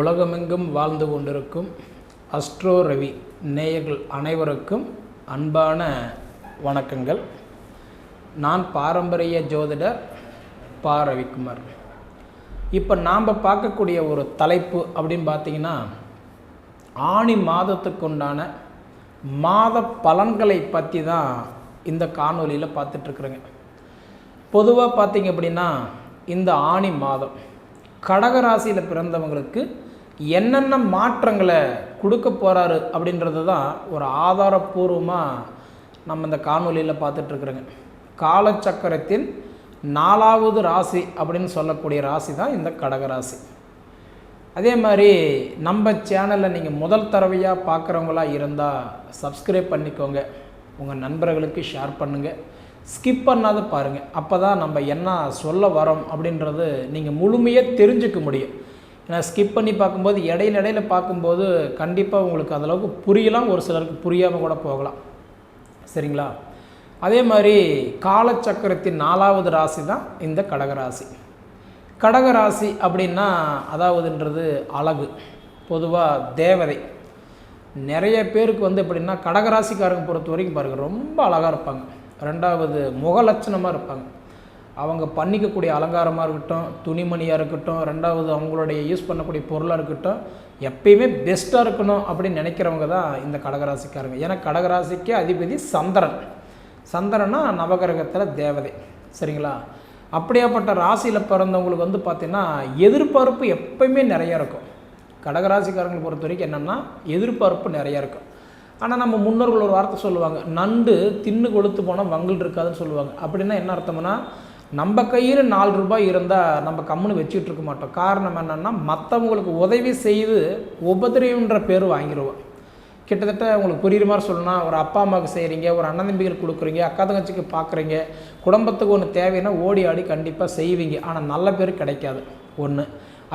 உலகமெங்கும் வாழ்ந்து கொண்டிருக்கும் அஸ்ட்ரோ ரவி நேயர்கள் அனைவருக்கும் அன்பான வணக்கங்கள். நான் பாரம்பரிய ஜோதிடர் பா. ரவிக்குமார். இப்போ நாம் பார்க்கக்கூடிய ஒரு தலைப்பு அப்படின்னு பார்த்தீங்கன்னா ஆணி மாதத்துக்குண்டான மாத பலன்களை பற்றி தான் இந்த காணொலியில் பார்த்துட்ருக்குறேங்க. பொதுவாக பார்த்தீங்க அப்படின்னா இந்த ஆணி மாதம் கடகராசியில் பிறந்தவங்களுக்கு என்னென்ன மாற்றங்களை கொடுக்க போகிறாரு அப்படின்றது தான் ஒரு ஆதாரப்பூர்வமாக நம்ம இந்த காணொலியில் பார்த்துட்ருக்குறோங்க காலச்சக்கரத்தின் நாலாவது ராசி அப்படின்னு சொல்லக்கூடிய ராசி தான் இந்த கடகராசி. அதே மாதிரி நம்ம சேனலில் நீங்கள் முதல் தடவையாக பார்க்குறவங்களா இருந்தால் சப்ஸ்கிரைப் பண்ணிக்கோங்க. உங்கள் நண்பர்களுக்கு ஷேர் பண்ணுங்கள் ஸ்கிப் பண்ணாத பாருங்கள் அப்போ தான் நம்ம என்ன சொல்ல வரோம் அப்படின்றது நீங்கள் முழுமையாக தெரிஞ்சுக்க முடியும். ஏன்னா ஸ்கிப் பண்ணி பார்க்கும்போது இடையில இடையில பார்க்கும்போது கண்டிப்பாக உங்களுக்கு அந்தளவுக்கு புரியலாம். ஒரு சிலருக்கு புரியாமல் கூட போகலாம். சரிங்களா? அதே மாதிரி காலச்சக்கரத்தின் நாலாவது ராசி தான் இந்த கடகராசி. கடகராசி அப்படின்னா அதாவதுன்றது அழகு. பொதுவாக தேவதை. நிறைய பேருக்கு வந்து எப்படின்னா கடகராசிக்காரங்க பொறுத்த வரைக்கும் பாருங்கள் ரொம்ப அழகாக இருப்பாங்க. ரெண்டாவது முகலட்சணமாக இருப்பாங்க. அவங்க பண்ணிக்கக்கூடிய அலங்காரமாக இருக்கட்டும் துணிமணியாக இருக்கட்டும் ரெண்டாவது அவங்களுடைய யூஸ் பண்ணக்கூடிய பொருளாக இருக்கட்டும் எப்பயுமே பெஸ்ட்டாக இருக்கணும் அப்படின்னு நினைக்கிறவங்க தான் இந்த கடகராசிக்காரங்க. ஏன்னா கடகராசிக்கு அதிபதி சந்திரன். சந்திரனா நவகிரகத்தில் தேவதை. சரிங்களா? அப்படியாப்பட்ட ராசியில் பிறந்தவங்களுக்கு வந்து பார்த்திங்கன்னா எதிர்பார்ப்பு எப்பயுமே நிறைய இருக்கும். கடகராசிக்காரங்களை பொறுத்த வரைக்கும் என்னென்னா எதிர்பார்ப்பு நிறையா இருக்கும். ஆனால் நம்ம முன்னோர்கள் ஒரு வார்த்தை சொல்லுவாங்க நண்டு தின்னு கொளுத்து போனால் வங்கல் இருக்காதுன்னு சொல்லுவாங்க. அப்படின்னா என்ன அர்த்தம்னா நம்ம கையில் நாலு ரூபாய் இருந்தால் நம்ம கம்முன்னு வச்சுட்டு இருக்க மாட்டோம். காரணம் என்னென்னா மற்றவங்களுக்கு உதவி செய்து உபதிரவன்ற பேர் வாங்கிடுவோம் கிட்டத்தட்ட உங்களுக்கு புரியுற மாதிரி சொல்லணும்னா ஒரு அப்பா அம்மாவுக்கு செய்கிறீங்க ஒரு அண்ணன் தம்பிகள் கொடுக்குறீங்க அக்கா தங்கச்சிக்கு பார்க்குறீங்க குடும்பத்துக்கு ஒன்று தேவைன்னா ஓடி ஆடி கண்டிப்பாக செய்வீங்க. ஆனால் நல்ல பேர் கிடைக்காது. ஒன்று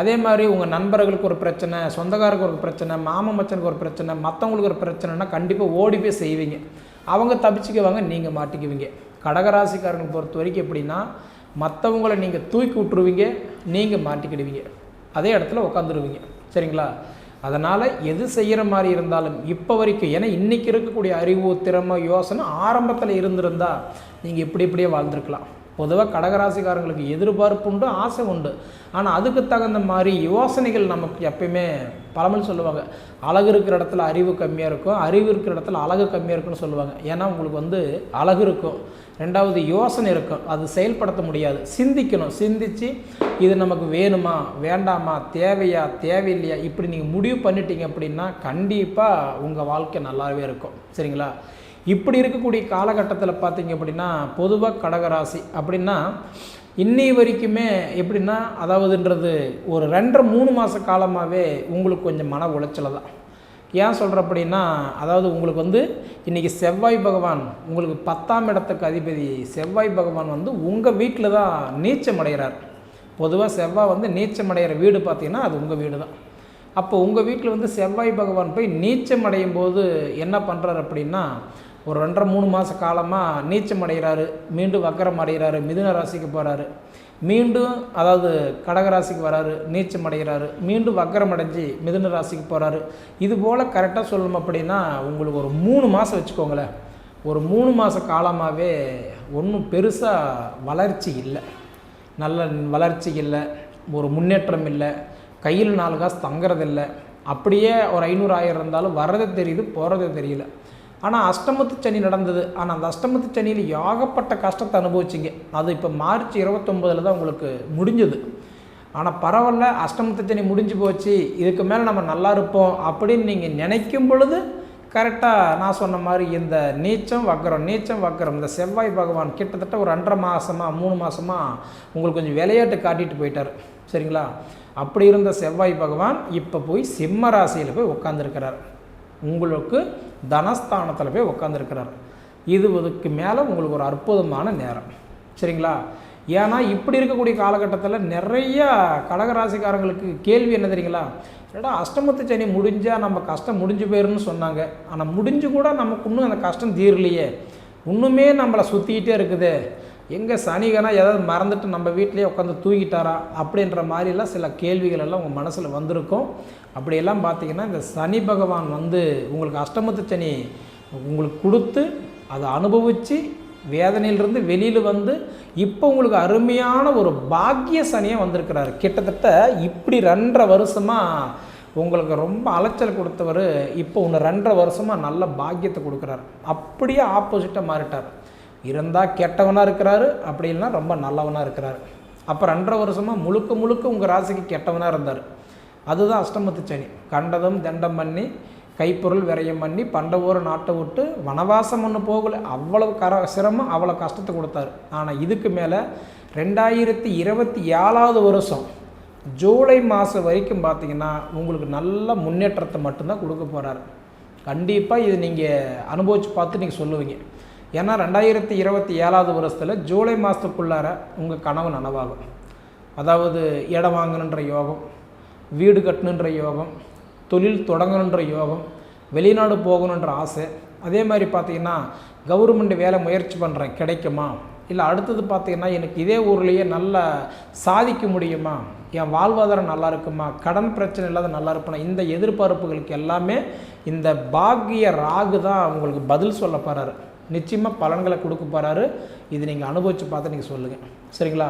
அதே மாதிரி உங்கள் நண்பர்களுக்கு ஒரு பிரச்சனை சொந்தக்காரருக்கு ஒரு பிரச்சனை மாமன் மச்சனுக்கு ஒரு பிரச்சனை மற்றவங்களுக்கு ஒரு பிரச்சனைனா கண்டிப்பாக ஓடி போய் செய்வீங்க. அவங்க தப்பிச்சுக்குவாங்க நீங்கள் மாட்டிக்குவீங்க. கடகராசிக்காரங்களை பொறுத்த வரைக்கும் எப்படின்னா மற்றவங்கள நீங்கள் தூக்கி விட்ருவீங்க நீங்கள் மாட்டிக்கிடுவீங்க. அதே இடத்துல உட்காந்துருவீங்க சரிங்களா? அதனால் எது செய்கிற மாதிரி இருந்தாலும் இப்போ வரைக்கும் ஏன்னா இன்றைக்கி இருக்கக்கூடிய அறிவு திறமை யோசனை ஆரம்பத்தில் இருந்திருந்தால் நீங்கள் இப்படி இப்படியே வாழ்ந்துருக்கலாம். பொதுவாக கடகராசிக்காரங்களுக்கு எதிர்பார்ப்பு உண்டு ஆசை உண்டு. ஆனால் அதுக்கு தகுந்த மாதிரி யோசனைகள் நமக்கு எப்பயுமே பழமொழி சொல்லுவாங்க. அழகு இருக்கிற இடத்துல அறிவு கம்மியாக இருக்கும் அறிவு இருக்கிற இடத்துல அழகு கம்மியாக இருக்குன்னு சொல்லுவாங்க. ஏன்னா உங்களுக்கு வந்து அழகு இருக்கும். ரெண்டாவது யோசனை இருக்கும் அது செயல்படுத்த முடியாது. சிந்திக்கணும். சிந்தித்து இது நமக்கு வேணுமா? வேண்டாமா? தேவையா? தேவையில்லையா? இப்படி நீங்கள் முடிவு பண்ணிட்டீங்க அப்படின்னா கண்டிப்பாக உங்கள் வாழ்க்கை நல்லாவே இருக்கும். சரிங்களா? இப்படி இருக்கக்கூடிய காலகட்டத்தில் பார்த்தீங்க அப்படின்னா பொதுவாக கடகராசி அப்படின்னா இன்னி வரைக்குமே எப்படின்னா அதாவதுன்றது ஒரு ரெண்டரை மூணு மாத காலமாகவே உங்களுக்கு கொஞ்சம் மன உளைச்சலை தான் ஏன் சொல்கிற அப்படின்னா அதாவது உங்களுக்கு வந்து இன்றைக்கி செவ்வாய் பகவான் உங்களுக்கு பத்தாம் இடத்துக்கு அதிபதி செவ்வாய் பகவான் வந்து உங்கள் வீட்டில் தான் நீச்சம் அடைகிறார். பொதுவாக செவ்வாய் வந்து நீச்சம் அடைகிற வீடு பார்த்திங்கன்னா அது உங்கள் வீடு தான். அப்போ உங்கள் வீட்டில் வந்து செவ்வாய் பகவான் போய் நீச்சம் அடையும் போது என்ன பண்ணுறார் அப்படின்னா ஒரு ரெண்டரை மூணு மாத காலமாக நீச்சம் அடைகிறாரு மீண்டும் வக்கரம் அடைகிறாரு மிதுன ராசிக்கு போகிறாரு மீண்டும் அதாவது கடகராசிக்கு வராரு நீச்சம் அடைகிறாரு. மீண்டும் வக்கரம் அடைஞ்சு மிதுன ராசிக்கு போகிறாரு இது போல் கரெக்டாக சொல்லணும் அப்படின்னா உங்களுக்கு ஒரு மூணு மாதம் வச்சுக்கோங்களேன். ஒரு மூணு மாத காலமாகவே ஒன்றும் பெருசாக வளர்ச்சி இல்லை. நல்ல வளர்ச்சி இல்லை. ஒரு முன்னேற்றம் இல்லை. கையில் நாலு காசு தங்குறதில்லை அப்படியே ஒரு ஐநூறு ஆயிரம் இருந்தாலும் வர்றது தெரியுது போகிறது தெரியல. ஆனால் அஷ்டமத்து சனி நடந்தது. ஆனால் அந்த அஷ்டமத்து சனியில் ஏகப்பட்ட கஷ்டத்தை அனுபவிச்சிங்க. அது இப்போ மார்ச் இருபத்தொம்பதில் தான் உங்களுக்கு முடிஞ்சது. ஆனால் பரவாயில்ல அஷ்டமத்து சனி முடிஞ்சு போச்சு. இதுக்கு மேலே நம்ம நல்லா இருப்போம் அப்படின்னு நீங்கள் நினைக்கும் பொழுது கரெக்டாக நான் சொன்ன மாதிரி இந்த நீச்சம் வக்கரம் நீச்சம் வக்கரம் இந்த செவ்வாய் பகவான் கிட்டத்தட்ட ஒரு ரெண்டரை மாதமாக மூணு மாதமாக உங்களுக்கு கொஞ்சம் விளையாட்டு காட்டிட்டு போயிட்டார். சரிங்களா? அப்படி இருந்த செவ்வாய் பகவான் இப்போ போய் சிம்ம ராசியில் போய் உட்காந்துருக்கிறார் உங்களுக்கு தனஸ்தானத்தில் போய் உட்காந்துருக்கிறார் இதுவதுக்கு மேலே உங்களுக்கு ஒரு அற்புதமான நேரம். சரிங்களா? ஏன்னா இப்படி இருக்கக்கூடிய காலகட்டத்தில் நிறையா கடகராசிக்காரங்களுக்கு கேள்வி என்ன தெரியுங்களா? ஏடா அஷ்டமத்து சனி முடிஞ்சால் நம்ம கஷ்டம் முடிஞ்சு போயிருன்னு சொன்னாங்க. ஆனால் முடிஞ்சு கூட நமக்கு இன்னும் அந்த கஷ்டம் தீரலையே. இன்னுமே நம்மளை சுற்றிக்கிட்டே இருக்குது. எங்கே சனிகனா ஏதாவது மறந்துட்டு நம்ம வீட்டிலே உட்காந்து தூங்கிட்டாரா அப்படின்ற மாதிரிலாம் சில கேள்விகள் எல்லாம் உங்கள் மனசில் வந்திருக்கும். அப்படியெல்லாம் பார்த்தீங்கன்னா இந்த சனி பகவான் வந்து உங்களுக்கு அஷ்டமத்து சனி உங்களுக்கு கொடுத்து அதை அனுபவித்து வேதனையிலிருந்து வெளியில் வந்து இப்போ உங்களுக்கு அருமையான ஒரு பாக்கிய சனியாக வந்திருக்கிறாரு. கிட்டத்தட்ட இப்படி ரெண்டரை வருஷமாக உங்களுக்கு ரொம்ப அலைச்சல் கொடுத்தவர் இப்போ ஒன்று ரெண்டரை வருஷமாக நல்ல பாக்கியத்தை கொடுக்குறாரு. அப்படியே ஆப்போசிட்டாக மாறிட்டார். இருந்தால் கெட்டவனாக இருக்கிறாரு அப்படி இல்லைன்னா ரொம்ப நல்லவனாக இருக்கிறாரு. அப்போ ரெண்டரை வருஷமாக முழுக்க முழுக்க உங்கள் ராசிக்கு கெட்டவனாக இருந்தார். அதுதான் அஷ்டமத்து சனி. கண்டதும் தண்டம் பண்ணி கைப்பொருள் விரயம் பண்ணி பண்டவோர நாட்டை விட்டு வனவாசம் ஒன்று போகலை. அவ்வளவு கர சிரமம் அவ்வளோ கஷ்டத்தை கொடுத்தாரு. ஆனால் இதுக்கு மேலே ரெண்டாயிரத்தி இருபத்தி ஏழாவது வருஷம் ஜூலை மாதம் வரைக்கும் பார்த்தீங்கன்னா உங்களுக்கு நல்ல முன்னேற்றத்தை மட்டும்தான் கொடுக்க போகிறாரு கண்டிப்பாக இது நீங்கள் அனுபவித்து பார்த்து நீங்கள் சொல்லுவீங்க. ஏன்னா ரெண்டாயிரத்தி இருபத்தி ஏழாவது வருஷத்தில் ஜூலை மாதத்துக்குள்ளார உங்கள் கனவு நனவாகும். அதாவது இடம் வாங்கணுன்ற யோகம் வீடு கட்டணுன்ற யோகம் தொழில் தொடங்கணுன்ற யோகம் வெளிநாடு போகணுன்ற ஆசை. அதே மாதிரி பார்த்தீங்கன்னா கவர்மெண்ட் வேலை முயற்சி பண்ணுறேன் கிடைக்குமா? இல்லை அடுத்தது பார்த்தீங்கன்னா எனக்கு இதே ஊர்லேயே நல்லா சாதிக்க முடியுமா? என் வாழ்வாதாரம் நல்லா இருக்குமா? கடன் பிரச்சனை இல்லாத நல்லா இருப்பேனா? இந்த எதிர்பார்ப்புகளுக்கு எல்லாமே இந்த பாக்கிய ராகு தான் உங்களுக்கு பதில் சொல்ல போகிறாரு நிச்சயமாக பலன்களை கொடுக்க போகிறாரு இது நீங்கள் அனுபவித்து பார்த்து நீங்கள் சொல்லுங்கள் சரிங்களா?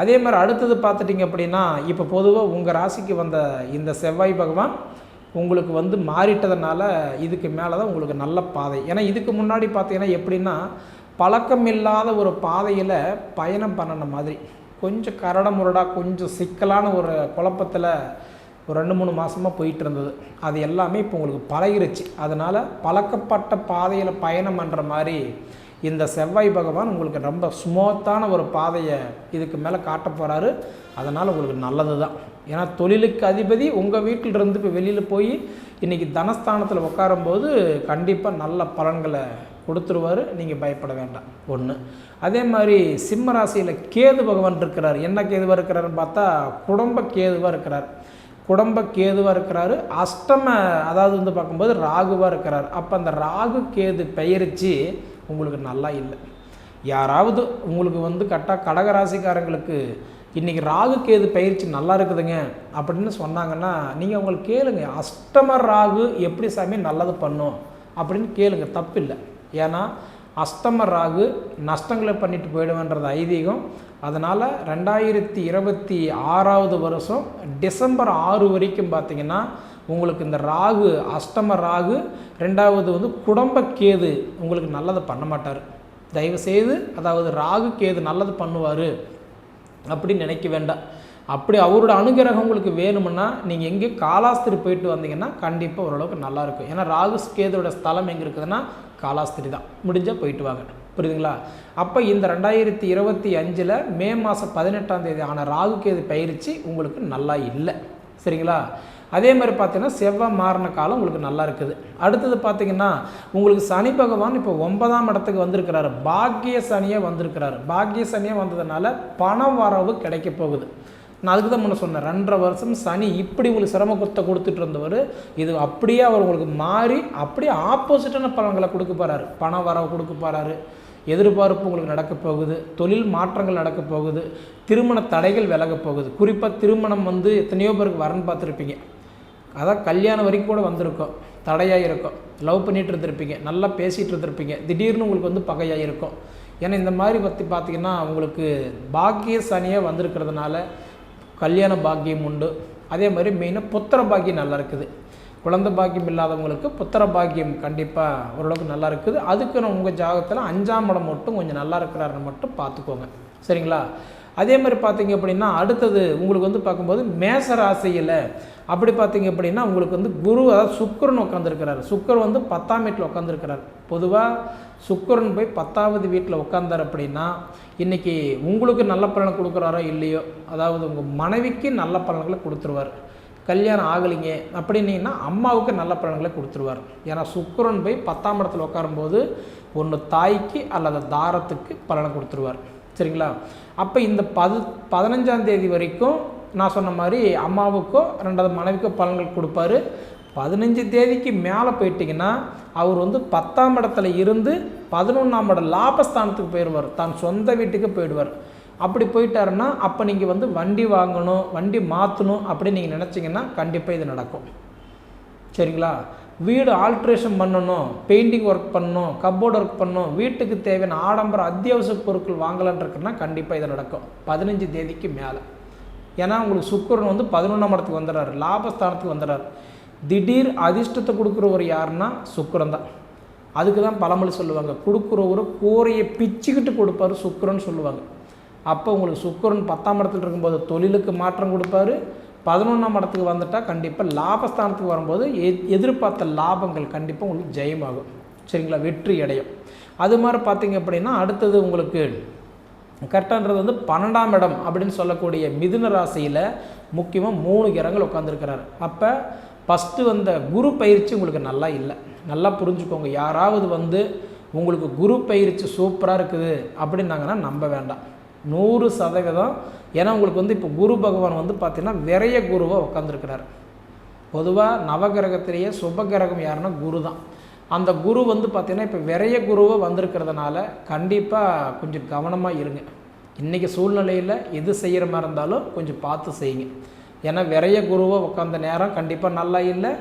அதே மாதிரி அடுத்தது பார்த்துட்டிங்க அப்படின்னா இப்போ பொதுவாக உங்கள் ராசிக்கு வந்த இந்த செவ்வாய் பகவான் உங்களுக்கு வந்து மாறிட்டதுனால இதுக்கு மேலே தான் உங்களுக்கு நல்ல பாதை. ஏன்னா இதுக்கு முன்னாடி பார்த்தீங்கன்னா எப்படின்னா பழக்கம் இல்லாத ஒரு பாதையில் பயணம் பண்ணின மாதிரி. கொஞ்சம் கரட முரடாக கொஞ்சம் சிக்கலான ஒரு குழப்பத்தில் ஒரு ரெண்டு மூணு மாதமாக போயிட்டு இருந்தது அது எல்லாமே இப்போ உங்களுக்கு பழகிருச்சு. அதனால் பழக்கப்பட்ட பாதையில் பயணம் பண்ணுற மாதிரி இந்த செவ்வாய் பகவான் உங்களுக்கு ரொம்ப ஸ்மூத்தான ஒரு பாதையை இதுக்கு மேலே காட்ட போகிறாரு அதனால் உங்களுக்கு நல்லது தான் ஏன்னா தொழிலுக்கு அதிபதி உங்கள் வீட்டிலிருந்து இப்போ வெளியில் போய் இன்றைக்கி தனஸ்தானத்தில் உட்காரும்போது கண்டிப்பாக நல்ல பலன்களை கொடுத்துருவார். நீங்கள் பயப்பட வேண்டாம். ஒன்று அதே மாதிரி சிம்ம ராசியில் கேது பகவான் இருக்கிறார். என்ன கேதுவாக இருக்கிறாருன்னு பார்த்தா குடும்ப கேதுவாக இருக்கிறார். குடும்ப கேதுவாக இருக்கிறாரு. அஷ்டம அதாவது வந்து பார்க்கும்போது ராகுவாக இருக்கிறார். அப்போ அந்த ராகு கேது பெயரிச்சு உங்களுக்கு நல்லா இல்லை. யாராவது உங்களுக்கு வந்து கரெக்டாக கடகராசிக்காரங்களுக்கு இன்றைக்கி ராகு கேது பயிற்சி நல்லா இருக்குதுங்க அப்படின்னு சொன்னாங்கன்னா நீங்கள் அவங்களுக்கு கேளுங்க. அஷ்டம ராகு எப்படி சாமி நல்லது பண்ணும் அப்படின்னு கேளுங்க. தப்பில்லை. ஏன்னா அஷ்டம ராகு நஷ்டங்களை பண்ணிட்டு போயிடுவேன்றது ஐதீகம். அதனால் ரெண்டாயிரத்தி இருபத்தி ஆறாவது வருஷம் டிசம்பர் ஆறு வரைக்கும் பார்த்தீங்கன்னா உங்களுக்கு இந்த ராகு அஷ்டம ராகு ரெண்டாவது வந்து குடும்ப கேது உங்களுக்கு நல்லதை பண்ண மாட்டார். தயவு செய்து அதாவது ராகு கேது நல்லது பண்ணுவார் அப்படின்னு நினைக்க வேண்டாம். அப்படி அவரோட அனுகிரகம் உங்களுக்கு வேணும்னா நீங்கள் எங்கே காலாஸ்திரி போயிட்டு வந்தீங்கன்னா கண்டிப்பாக ஓரளவுக்கு நல்லாயிருக்கும் ஏன்னா ராகு கேதோட ஸ்தலம் எங்கே இருக்குதுன்னா காலாஸ்திரி தான். முடிஞ்சால் போயிட்டு வாங்க. புரியுதுங்களா? அப்போ இந்த ரெண்டாயிரத்தி இருபத்தி அஞ்சில் மே மாதம் பதினெட்டாம் தேதி ஆன ராகுக்கேது பயிற்சி உங்களுக்கு நல்லா இல்லை. சரிங்களா? அதே மாதிரி பார்த்தீங்கன்னா செவ்வாய் மாறின காலம் உங்களுக்கு நல்லா இருக்குது. அடுத்தது பார்த்தீங்கன்னா உங்களுக்கு சனி பகவான் இப்போ ஒன்பதாம் இடத்துக்கு வந்திருக்கிறாரு. பாக்கிய சனியாக வந்திருக்கிறாரு. பாக்கிய சனியாக வந்ததுனால பண வரவு கிடைக்க போகுது. நான் அதுக்கு தான் முன்ன சொன்னேன். ரெண்டரை வருஷம் சனி இப்படி உங்களுக்கு சிரம குத்த கொடுத்துட்டு இருந்தவர் இது அப்படியே அவர் உங்களுக்கு மாறி அப்படியே ஆப்போசிட்டான பலன்களை கொடுக்க போகிறாரு பண வரவு கொடுக்க போகிறாரு எதிர்பார்ப்பு உங்களுக்கு நடக்கப் போகுது. தொழில் மாற்றங்கள் நடக்கப் போகுது. திருமண தடைகள் விலக போகுது. குறிப்பாக திருமணம் வந்து எத்தனையோ பேருக்கு வரன்னு பார்த்துருப்பீங்க. அதான் கல்யாணம் வரைக்கும் கூட வந்திருக்கும். தடையாக இருக்கும் லவ் பண்ணிகிட்டு இருந்திருப்பீங்க. நல்லா பேசிகிட்டு இருந்திருப்பீங்க. திடீர்னு உங்களுக்கு வந்து பகையாக இருக்கும் ஏன்னா இந்த மாதிரி பற்றி பார்த்தீங்கன்னா உங்களுக்கு பாக்கிய சனியாக வந்திருக்கிறதுனால கல்யாண பாக்கியம் உண்டு. அதே மாதிரி மெயினாக புத்திர பாக்கியம் நல்லா இருக்குது. குழந்தை பாக்கியம் இல்லாதவங்களுக்கு புத்திர பாக்கியம் கண்டிப்பாக ஓரளவுக்கு நல்லா இருக்குது. அதுக்கு உங்கள் ஜாகத்தில் அஞ்சாம் இடம் மட்டும் கொஞ்சம் நல்லா இருக்கிறாருன்னு மட்டும் பார்த்துக்கோங்க. சரிங்களா? அதே மாதிரி பார்த்தீங்க அப்படின்னா அடுத்தது உங்களுக்கு வந்து பார்க்கும்போது மேச ராசியில் அப்படி பார்த்தீங்க அப்படின்னா உங்களுக்கு வந்து குரு அதாவது சுக்கரன் உட்காந்துருக்கிறார் சுக்கர் வந்து பத்தாம் வீட்டில் உட்காந்துருக்கிறார் பொதுவாக சுக்கரன் போய் பத்தாவது வீட்டில் உட்காந்தார் அப்படின்னா இன்றைக்கி உங்களுக்கு நல்ல பலனை கொடுக்குறாரோ இல்லையோ அதாவது உங்கள் மனைவிக்கு நல்ல பலன்களை கொடுத்துருவார். கல்யாணம் ஆகலைங்க அப்படின்னீங்கன்னா அம்மாவுக்கு நல்ல பலன்களை கொடுத்துருவார். ஏன்னா சுக்கரன் போய் பத்தாம் இடத்துல உட்காரும்போது ஒன்று தாய்க்கு அல்லது தாரத்துக்கு பலனை கொடுத்துருவார். சரிங்களா? அப்போ இந்த பது பதினஞ்சாம் தேதி வரைக்கும் நான் சொன்ன மாதிரி அம்மாவுக்கோ ரெண்டாவது மனைவிக்கோ பலன்கள் கொடுப்பாரு. பதினஞ்சு தேதிக்கு மேலே போயிட்டிங்கன்னா அவர் வந்து பத்தாம் இடத்துல இருந்து பதினொன்றாம் இடம் லாபஸ்தானத்துக்கு போயிடுவார் தான் சொந்த வீட்டுக்கு போயிடுவார். அப்படி போயிட்டாருன்னா அப்போ நீங்கள் வந்து வண்டி வாங்கணும் வண்டி மாற்றணும் அப்படின்னு நீங்கள் நினச்சிங்கன்னா கண்டிப்பாக இது நடக்கும். சரிங்களா? வீடு ஆல்ட்ரேஷன் பண்ணணும் பெயிண்டிங் ஒர்க் பண்ணணும் கப்போர்ட் ஒர்க் பண்ணணும் வீட்டுக்கு தேவையான ஆடம்பர அத்தியாவசிய பொருட்கள் வாங்கலான்ருக்குன்னா கண்டிப்பாக இது நடக்கும். பதினஞ்சு தேதிக்கு மேலே. ஏன்னா உங்களுக்கு சுக்கரன் வந்து பதினொன்றாம் இடத்துக்கு வந்துடுறாரு லாபஸ்தானத்துக்கு வந்துடுறாரு. திடீர் அதிர்ஷ்டத்தை கொடுக்குறவர் யாருன்னா சுக்கரன் தான். அதுக்கு தான் பழமொழி சொல்லுவாங்க கொடுக்குறவர் கூரையை பிச்சுக்கிட்டு கொடுப்பாரு சுக்கரன் சொல்லுவாங்க. அப்போ உங்களுக்கு சுக்கரன் பத்தாம் இடத்துல இருக்கும்போது தொழிலுக்கு மாற்றம் கொடுப்பாரு பதினொன்றாம் இடத்துக்கு வந்துட்டால் கண்டிப்பாக லாபஸ்தானத்துக்கு வரும்போது எ எதிர்பார்த்த லாபங்கள் கண்டிப்பாக உங்களுக்கு ஜெயமாகும். சரிங்களா? வெற்றி அடையும். அது மாதிரி பார்த்தீங்க அப்படின்னா அடுத்தது உங்களுக்கு கரெக்டான்றது வந்து பன்னெண்டாம் இடம் அப்படின்னு சொல்லக்கூடிய மிதுன ராசியில் முக்கியமாக மூணு கிரகங்கள் உட்காந்துருக்கிறார் அப்போ ஃபஸ்ட்டு வந்த குரு பயிற்சி உங்களுக்கு நல்லா இல்லை. நல்லா புரிஞ்சுக்கோங்க. யாராவது வந்து உங்களுக்கு குரு பயிற்சி சூப்பராக இருக்குது அப்படின்னாங்கன்னா நம்ப வேண்டாம். நூறு சதவீதம் ஏன்னா உங்களுக்கு வந்து இப்போ குரு பகவான் வந்து பார்த்திங்கன்னா விரைய குருவாக உட்காந்துருக்கிறார் பொதுவாக நவகிரகத்திலேயே சுபகிரகம் யாருன்னா குரு தான் அந்த குரு வந்து பார்த்திங்கன்னா இப்போ விரைய குருவாக வந்திருக்கிறதுனால கண்டிப்பாக கொஞ்சம் கவனமாக இருங்க. இன்றைக்கி சூழ்நிலையில் எது செய்கிற மாதிரி இருந்தாலும் கொஞ்சம் பார்த்து செய்யுங்க. ஏன்னா விரைய குருவாக உட்காந்த நேரம் கண்டிப்பாக நல்லா இல்லை.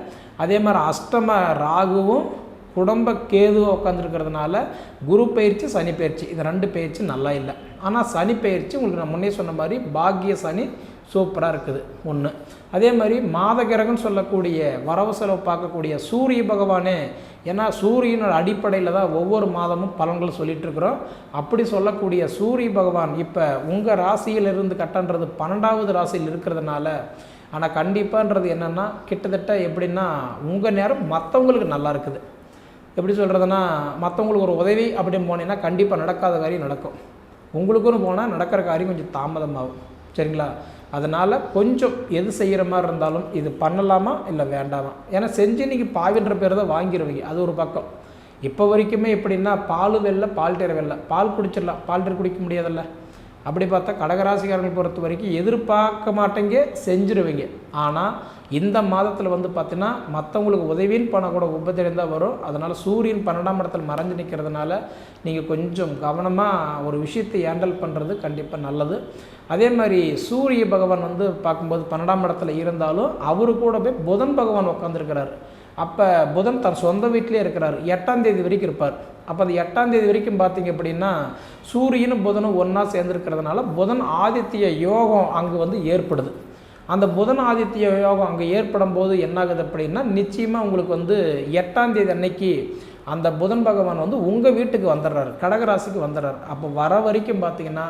அதே மாதிரி அஷ்டம ராகுவும் குடும்ப கேதுவாக உட்காந்துருக்கிறதுனால குரு பயிற்சி சனி பயிற்சி. இது ரெண்டு பயிற்சி நல்லா இல்லை. ஆனால் சனி பயிற்சி உங்களுக்கு நான் முன்னே சொன்ன மாதிரி பாக்கிய சனி சூப்பராக இருக்குது. ஒன்று அதே மாதிரி மாத கிரகம்னு சொல்லக்கூடிய வரவு செலவு பார்க்கக்கூடிய சூரிய பகவானே ஏன்னா சூரியனோட அடிப்படையில் தான் ஒவ்வொரு மாதமும் பலன்கள் சொல்லிகிட்டு இருக்கிறோம். அப்படி சொல்லக்கூடிய சூரிய பகவான் இப்போ உங்கள் ராசியிலிருந்து கட்டன்றது பன்னெண்டாவது ராசியில் இருக்கிறதுனால ஆனால் கண்டிப்பான்றது என்னென்னா கிட்டத்தட்ட எப்படின்னா உங்கள் நேரம் மற்றவங்களுக்கு நல்லா இருக்குது. எப்படி சொல்கிறதுனா மற்றவங்களுக்கு ஒரு உதவி அப்படின்னு போனீங்கன்னா கண்டிப்பாக நடக்காத காரியம் நடக்கும். உங்களுக்குன்னு போனால் நடக்கிற காரியம் கொஞ்சம் தாமதமாகும். சரிங்களா? அதனால் கொஞ்சம் எது செய்கிற மாதிரி இருந்தாலும் இது பண்ணலாமா இல்லை வேண்டாமா? ஏன்னா செஞ்சு நீங்கள் பாவின்ற பேர் தான் வாங்கிடுவீங்க அது ஒரு பக்கம். இப்போ வரைக்குமே எப்படின்னா பால் வெள்ளை பால் டேர வெள்ளை பால் குடிச்சிடலாம். பால் டேர் குடிக்க முடியாதில்ல. அப்படி பார்த்தா கடகராசிக்காரர்கள் பொறுத்த வரைக்கும் எதிர்பார்க்க மாட்டேங்க செஞ்சுருவீங்க. ஆனால் இந்த மாதத்தில் வந்து பார்த்தீங்கன்னா மற்றவங்களுக்கு உதவின்னு பணம் கூட உபத்திரம் தான் வரும். அதனால் சூரியன் பன்னெண்டாம் இடத்துல மறைஞ்சு நிற்கிறதுனால நீங்கள் கொஞ்சம் கவனமாக ஒரு விஷயத்தை ஹேண்டில் பண்ணுறது கண்டிப்பாக நல்லது. அதே மாதிரி சூரிய பகவான் வந்து பார்க்கும்போது பன்னெண்டாம் இடத்துல இருந்தாலும் அவரு கூட போய் புதன் பகவான் உட்காந்துருக்கிறார் அப்போ புதன் தன் சொந்த வீட்டிலே இருக்கிறார். எட்டாம் தேதி வரைக்கும் இருப்பார். அப்போ அந்த எட்டாம் தேதி வரைக்கும் பார்த்தீங்க அப்படின்னா சூரியனும் புதனும் ஒன்றா சேர்ந்துருக்கிறதுனால புதன் ஆதித்ய யோகம் அங்கே வந்து ஏற்படுது. அந்த புதன் ஆதித்ய யோகம் அங்கே ஏற்படும் போது என்னாகுது அப்படின்னா நிச்சயமாக உங்களுக்கு வந்து எட்டாம் தேதி அன்னைக்கு அந்த புதன் பகவான் வந்து உங்கள் வீட்டுக்கு வந்துடுறாரு கடகராசிக்கு வந்துடுறாரு. அப்போ வர வரைக்கும் பார்த்தீங்கன்னா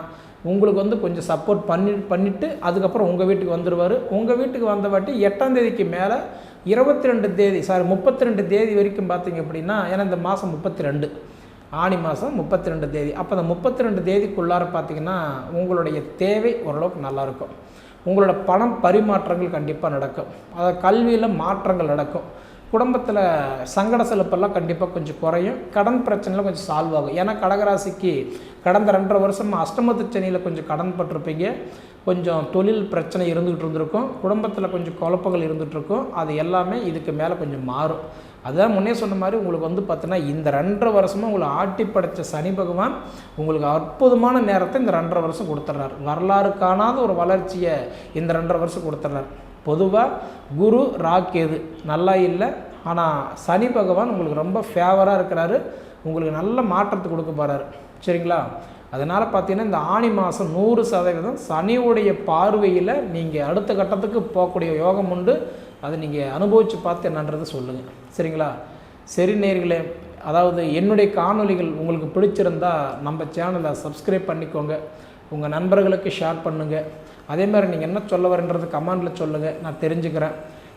உங்களுக்கு வந்து கொஞ்சம் சப்போர்ட் பண்ணி பண்ணிவிட்டு அதுக்கப்புறம் உங்கள் வீட்டுக்கு வந்துடுவார் உங்கள் வீட்டுக்கு வந்த வாட்டி எட்டாம் தேதிக்கு மேலே இருபத்தி ரெண்டு தேதி சாரி முப்பத்தி ரெண்டு தேதி வரைக்கும் பார்த்தீங்க அப்படின்னா ஏன்னா இந்த மாதம் முப்பத்தி ரெண்டு ஆணி மாதம் முப்பத்தி ரெண்டு தேதி. அப்போ அந்த முப்பத்தி ரெண்டு தேதிக்குள்ளார பார்த்தீங்கன்னா உங்களுடைய தேவை ஓரளவுக்கு நல்லாயிருக்கும். உங்களோட பணம் பரிமாற்றங்கள் கண்டிப்பாக நடக்கும். அதாவது கல்வியில் மாற்றங்கள் நடக்கும். குடும்பத்தில் சங்கட செலுப்பெல்லாம் கண்டிப்பாக கொஞ்சம் குறையும். கடன் பிரச்சனைலாம் கொஞ்சம் சால்வ் ஆகும். ஏன்னா கடகராசிக்கு கடந்த ரெண்டரை வருஷம் அஷ்டமத்து சென்னையில் கொஞ்சம் கடன் பட்டிருப்பீங்க. கொஞ்சம் தொழில் பிரச்சனை இருந்துகிட்டு இருந்திருக்கும். குடும்பத்தில் கொஞ்சம் குழப்பங்கள் இருந்துகிட்ருக்கும் அது எல்லாமே இதுக்கு மேலே கொஞ்சம் மாறும். அதுதான் முன்னே சொன்ன மாதிரி உங்களுக்கு வந்து பார்த்தீங்கன்னா இந்த ரெண்டரை வருஷமாக உங்களை ஆட்டி படைத்த சனி பகவான் உங்களுக்கு அற்புதமான நேரத்தை இந்த ரெண்டரை வருஷம் கொடுத்துட்றாரு. வரலாறு காணாத ஒரு வளர்ச்சியை இந்த ரெண்டரை வருஷம் கொடுத்துட்றாரு. பொதுவாக குரு ராக்கேது நல்லா இல்லை. ஆனால் சனி பகவான் உங்களுக்கு ரொம்ப ஃபேவராக இருக்கிறாரு. உங்களுக்கு நல்ல மாற்றத்தை கொடுக்க போகிறாரு சரிங்களா? அதனால் பார்த்தீங்கன்னா இந்த ஆணி மாதம் நூறு சதவீதம் சனியுடைய பார்வையில் நீங்கள் அடுத்த கட்டத்துக்கு போகக்கூடிய யோகம் உண்டு. அதை நீங்கள் அனுபவித்து பார்த்து என்னன்றதை சொல்லுங்கள் சரிங்களா? சரி நேர்களே அதாவது என்னுடைய காணொலிகள் உங்களுக்கு பிடிச்சிருந்தா நம்ம சேனலை சப்ஸ்கிரைப் பண்ணிக்கோங்க. உங்கள் நண்பர்களுக்கு ஷேர் பண்ணுங்கள் அதே மாதிரி நீங்கள் என்ன சொல்ல வரன்றது கமெண்டில் சொல்லுங்கள் நான் தெரிஞ்சுக்கிறேன்.